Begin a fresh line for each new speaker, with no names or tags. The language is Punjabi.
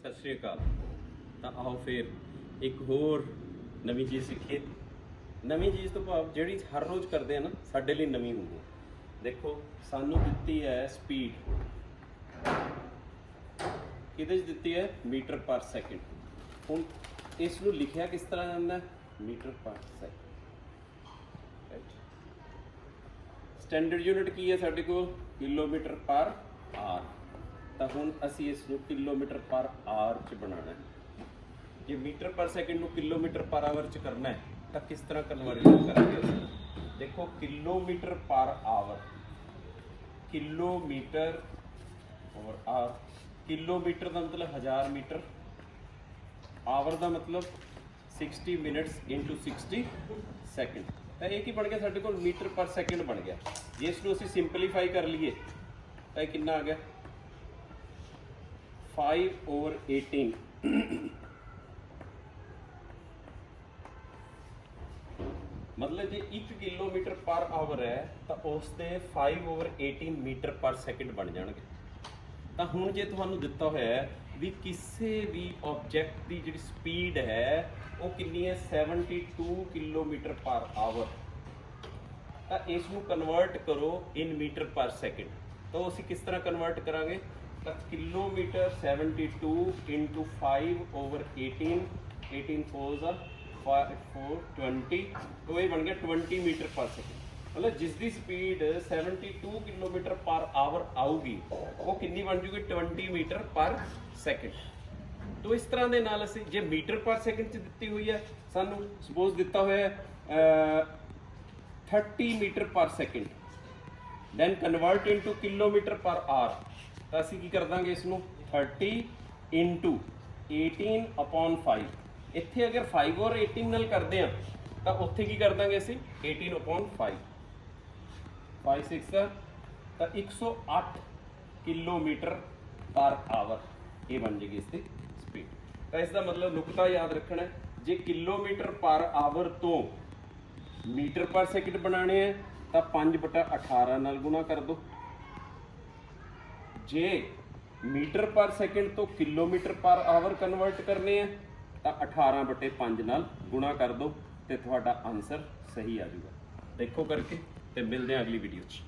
ਸਤਿ ਸ਼੍ਰੀ ਅਕਾਲ। ਤਾਂ ਆਓ ਫੇਰ ਇੱਕ ਹੋਰ ਨਵੀਂ ਚੀਜ਼ ਸਿੱਖੀਏ। ਨਵੀਂ ਚੀਜ਼ ਤੋਂ ਭਾਵ ਜਿਹੜੀ ਹਰ ਰੋਜ਼ ਕਰਦੇ ਆ ਨਾ, ਸਾਡੇ ਲਈ ਨਵੀਂ ਹੁੰਦੀ ਹੈ ਦੇਖੋ, ਸਾਨੂੰ ਦਿੱਤੀ ਹੈ ਸਪੀਡ ਕਿਹਦੇ 'ਚ ਦਿੱਤੀ ਹੈ? Metre per second. ਹੁਣ ਇਸ ਨੂੰ ਲਿਖਿਆ ਕਿਸ ਤਰ੍ਹਾਂ ਜਾਂਦਾ metre per second. Standard unit ਕੀ ਹੈ ਸਾਡੇ ਕੋਲ? Kilometre per hour. ਤਾਂ ਹੁਣ ਅਸੀਂ ਇਸ ਨੂੰ ਕਿਲੋਮੀਟਰ ਪਰ ਆਰ ਚ ਬਣਾਉਣਾ ਹੈ। ਜੇ ਮੀਟਰ ਪਰ ਸੈਕਿੰਡ ਨੂੰ ਕਿਲੋਮੀਟਰ ਪਰ ਆਵਰ ਚ ਕਰਨਾ ਹੈ, ਤਾਂ ਕਿਸ ਤਰ੍ਹਾਂ ਕਨਵਰਟ ਕਰਾਂਗੇ ਅਸੀਂ? ਦੇਖੋ, ਕਿਲੋਮੀਟਰ ਪਰ ਆਵਰ ਕਿਲੋਮੀਟਰ ਔਰ ਆਰ ਕਿਲੋਮੀਟਰ ਦਾ ਮਤਲਬ 1000 ਮੀਟਰ। ਆਵਰ ਦਾ ਮਤਲਬ 60 ਮਿੰਟਸ ਇਨਟੂ 60 ਸੈਕਿੰਡ ਤਾਂ ਇਹ ਕੀ ਬਣ ਗਿਆ? ਸਾਡੇ ਕੋਲ ਮੀਟਰ ਪਰ ਸੈਕਿੰਡ ਬਣ ਗਿਆ। ਜੇ ਇਸ ਨੂੰ ਅਸੀਂ ਸਿੰਪਲੀਫਾਈ ਕਰ ਲਈਏ, ਤਾਂ ਇਹ ਕਿੰਨਾ ਆ ਗਿਆ? 5 ਓਵਰ 18 ਮਤਲਬ ਜੇ 1 ਕਿਲੋਮੀਟਰ ਪਰ ਆਵਰ ਹੈ, ਤਾਂ ਉਸ ਦੇ 5 ਓਵਰ 18 ਮੀਟਰ ਪਰ ਸੈਕਿੰਡ ਬਣ ਜਾਣਗੇ। ਤਾਂ ਹੁਣ ਜੇ ਤੁਹਾਨੂੰ ਦਿੱਤਾ ਹੋਇਆ ਹੈ ਵੀ ਕਿਸੇ ਵੀ ਆਬਜੈਕਟ ਦੀ ਜਿਹੜੀ ਸਪੀਡ ਹੈ, ਉਹ ਕਿੰਨੀ ਹੈ? 72 ਕਿਲੋਮੀਟਰ ਪਰ ਆਵਰ ਤਾਂ ਇਸ ਨੂੰ ਕਨਵਰਟ ਕਰੋ ਇਨ ਮੀਟਰ ਪਰ ਸੈਕਿੰਡ ਤਾਂ ਅਸੀਂ ਕਿਸ ਤਰ੍ਹਾਂ ਕਨਵਰਟ ਕਰਾਂਗੇ? ਤਾਂ kilometre 72 into 5 over 18 18 fours are 5 4 20 तो ਇਹ ਬਣ ਗਿਆ 20 ਮੀਟਰ ਪਰ ਸੈਕਿੰਡ ਮਤਲਬ ਜਿਸ ਦੀ ਸਪੀਡ 72 ਕਿਲੋਮੀਟਰ ਪਰ ਆਵਰ ਆਊਗੀ, ਉਹ ਕਿੰਨੀ ਬਣ ਜੂਗੀ 20 ਮੀਟਰ ਪਰ ਸੈਕਿੰਡ ਤੋ ਇਸ ਤਰ੍ਹਾਂ ਦੇ ਨਾਲ ਅਸੀਂ ਜੇ ਮੀਟਰ ਪਰ ਸੈਕਿੰਡ ਚ ਦਿੱਤੀ ਹੋਈ ਹੈ, ਸਾਨੂੰ ਸਪੋਜ਼ ਦਿੱਤਾ ਹੋਇਆ ਹੈ 30 metre per second then convert into kilometre per hour ਤਾਂ ਅਸੀਂ ਕੀ ਕਰ ਦਾਂਗੇ ਇਸ ਨੂੰ? 30 ਇਨਟੂ 18 ਅਪਨ 5 ਇੱਥੇ ਅਗਰ 5 ਔਰ 18 ਨਾਲ ਕਰਦੇ ਆ ਤਾਂ ਉੱਥੇ ਕੀ ਕਰ ਦਾਂਗੇ ਅਸੀਂ? 18 ਅਪਨ 5 5 6 ਦਾ ਤਾਂ 108 ਕਿਲੋਮੀਟਰ ਪਰ ਆਵਰ ਇਹ ਬਣ ਜੇਗੀ ਇਸ ਦੀ ਸਪੀਡ ਤਾਂ ਇਸ ਦਾ ਮਤਲਬ ਨੁਕਤਾ ਯਾਦ ਰੱਖਣਾ ਜੇ ਕਿਲੋਮੀਟਰ ਪਰ ਆਵਰ ਤੋਂ ਮੀਟਰ ਪਰ ਸੈਕਿੰਡ ਬਣਾਣੇ ਆ, ਤਾਂ 5 ਬਟਾ 18 ਨਾਲ ਗੁਣਾ ਕਰ ਦੋ। ਜੇ ਮੀਟਰ ਪਰ ਸੈਕਿੰਡ ਤੋਂ ਕਿਲੋਮੀਟਰ ਪਰ ਆਵਰ ਕਨਵਰਟ ਕਰਨੇ ਆ, ਤਾਂ 18 ਬਟੇ 5 ਨਾਲ ਗੁਣਾ ਕਰ ਦੋ ਤੇ ਤੁਹਾਡਾ ਆਨਸਰ ਸਹੀ ਆ ਜਾਊਗਾ। ਦੇਖੋ ਕਰਕੇ ਤੇ ਮਿਲਦੇ ਆ ਅਗਲੀ ਵੀਡੀਓ 'ਚ।